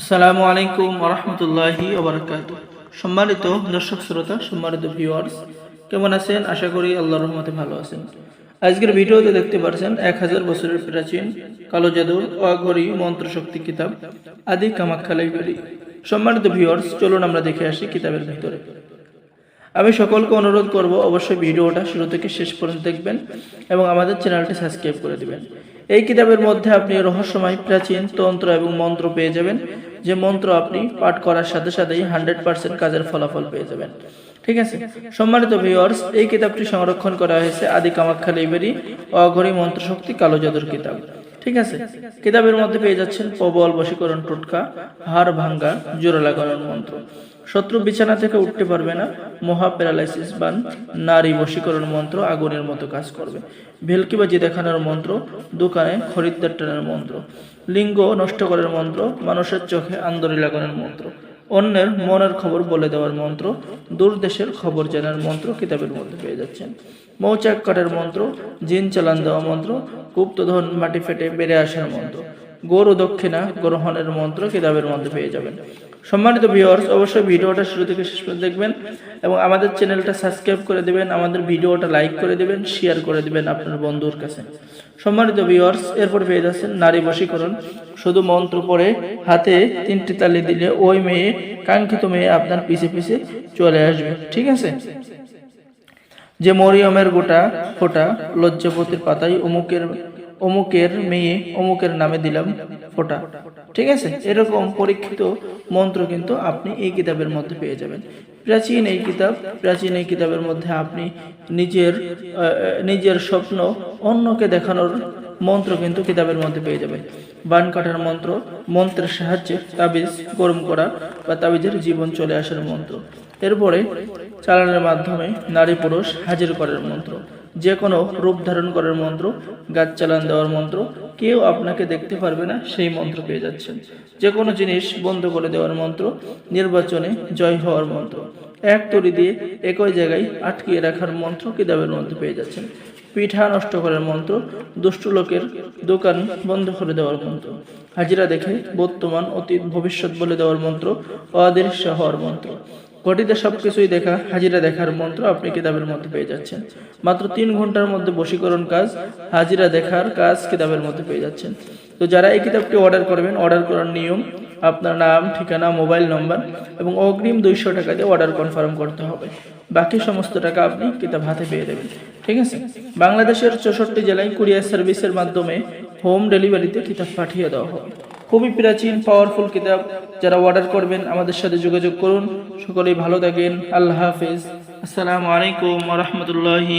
আসসালামু আলাইকুম রহমতুল্লাহি ওবরাকাত। সম্মানিত দর্শক শ্রোতা, সম্মানিত ভিউয়ার্স কেমন আছেন? আশা করি আল্লাহর রহমতে ভালো আছেন। আজকের ভিডিওতে দেখতে পাচ্ছেন এক হাজার বছরের প্রাচীন কালো জাদুর অঘরি মন্ত্রশক্তি কিতাব, আদি কামাখ্যা লাইব্রেরি। সম্মানিত ভিউয়ার্স চলুন আমরা দেখে আসি কিতাবের ভিতরে। আমি সকলকে অনুরোধ করব অবশ্যই ভিডিওটা শুরু থেকে শেষ পর্যন্ত দেখবেন এবং আমাদের চ্যানেলটি সাবস্ক্রাইব করে দিবেন। এই কিতাবের মধ্যে আপনি রহস্যময়, প্রাচীন তন্ত্র এবং মন্ত্র পেয়ে যাবেন। যে মন্ত্র আপনি পাঠ করার সাথে সাথেই হান্ড্রেড পার্সেন্ট কাজের ফলাফল পেয়ে যাবেন। ঠিক আছে? সম্মানিত ভিওর্স এই কিতাবটি সংরক্ষণ করা হয়েছে আদি কামাখ্যা লাইব্রেরি অঘরী মন্ত্রশক্তি কালো জাদুর কিতাব। ঠিক আছে? কিতাবের মধ্যে পেয়ে যাচ্ছেন প্রবল বশীকরণ টোটকা, হাড় ভাঙ্গা, জোড়া লাগানোর মন্ত্র। শত্রু বিছানা থেকে উঠতে পারবে না মহা প্যারালাইসিস বান, নারী বশীকরণ মন্ত্র আগুনের মতো কাজ করবে। ভেলকিবাজি দেখানোর মন্ত্র, দোকানে খরিদ্দার টানার মন্ত্র। লিঙ্গ নষ্ট করার মন্ত্র, মানুষের চোখে আন্দোলন লাগানোর মন্ত্র। অন্যের মনের খবর বলে দেওয়ার মন্ত্র দূর দেশের খবর জানার মন্ত্র কিতাবের মধ্যে পেয়ে যাচ্ছেন। মৌচাক কাটার মন্ত্র, জিন চালান দেওয়া মন্ত্র, গুপ্তধন মাটি ফেটে বেড়ে আসার মন্ত্র। গরু দক্ষিণা গ্রহণের মন্ত্র কিতাবের মধ্যে পেয়ে যাবেন। সম্মানিত ভিউয়ার্স অবশ্যই ভিডিওটা শুরু থেকে শেষ পর্যন্ত দেখবেন এবং আমাদের চ্যানেলটা সাবস্ক্রাইব করে দেবেন, আমাদের ভিডিওটা লাইক করে দেবেন শেয়ার করে দেবেন আপনার বন্ধুর কাছে। সম্মানিত ভিউয়ার্স এরপর পেয়ে যাচ্ছেন নারী বশীকরণ। শুধু মন্ত্র পড়ে হাতে তিনটি তালি দিলে ওই মেয়ে, কাঙ্ক্ষিত মেয়ে আপনার পিছে পিছে চলে আসবে। ঠিক আছে? যে মরিয়মের গোটা ফোটা লজ্জাপতির পাতায় অমুকের অমুকের মেয়ে অমুকের নামে দিলাম ফোটা। ঠিক আছে? এরকম পরীক্ষিত মন্ত্র কিন্তু আপনি এই কিতাবের মধ্যে পেয়ে যাবেন। প্রাচীন এই কিতাব, প্রাচীন এই কিতাবের মধ্যে আপনি নিজের নিজের স্বপ্ন অন্যকে দেখানোর মন্ত্র কিন্তু কিতাবের মধ্যে পেয়ে যাবেন। বান কাটার মন্ত্র, মন্ত্রের সাহায্যে তাবিজ গরম করা বা তাবিজের জীবন চলে আসার মন্ত্র। এরপরে চালানের মাধ্যমে নারী পুরুষ হাজির করার মন্ত্র। যে কোনো রূপ ধারণ করার মন্ত্র, গাছ চালান দেওয়ার মন্ত্র, কেউ আপনাকে দেখতে পারবে না, সেই মন্ত্র পেয়ে যাচ্ছেন। যে কোনো জিনিস বন্ধ করে দেওয়ার মন্ত্র, নির্বাচনে জয় হওয়ার মন্ত্র। এক তরি দিয়ে একই জায়গায় আটকিয়ে রাখার মন্ত্র কিতাবের মধ্যে পেয়ে যাচ্ছেন। পিঠা নষ্ট করার মন্ত্র, দুষ্ট লোকের দোকান বন্ধ করে দেওয়ার মন্ত্র। হাজিরা দেখে বর্তমান অতীত ভবিষ্যৎ বলে দেওয়ার মন্ত্র, অদৃশ্য হওয়ার মন্ত্র। ঘটিতে সবকিছুই দেখা, হাজিরা দেখার মন্ত্র আপনি কিতাবের মধ্যে পেয়ে যাচ্ছেন। মাত্র তিন ঘণ্টার মধ্যে বশীকরণ কাজ, হাজিরা দেখার কাজ কিতাবের মধ্যে পেয়ে যাচ্ছেন। তো যারা এই কিতাবটি অর্ডার করবেন অর্ডার করার নিয়ম, আপনার নাম, ঠিকানা মোবাইল নম্বর এবং অগ্রিম দুইশো টাকা দিয়ে অর্ডার কনফার্ম করতে হবে। বাকি সমস্ত টাকা আপনি কিতাব হাতে পেয়ে দেবেন। ঠিক আছে? বাংলাদেশের চৌষট্টি জেলায় কুরিয়ার সার্ভিসের মাধ্যমে হোম ডেলিভারিতে কিতাব পাঠিয়ে দেওয়া হবে। খুবই প্রাচীন পাওয়ারফুল কিতাব। যারা অর্ডার করবেন, আমাদের সাথে যোগাযোগ করুন। সকলেই ভালো থাকেন। আল্লাহ হাফিজ। আসসালামু আলাইকুম রহমতুল্লাহি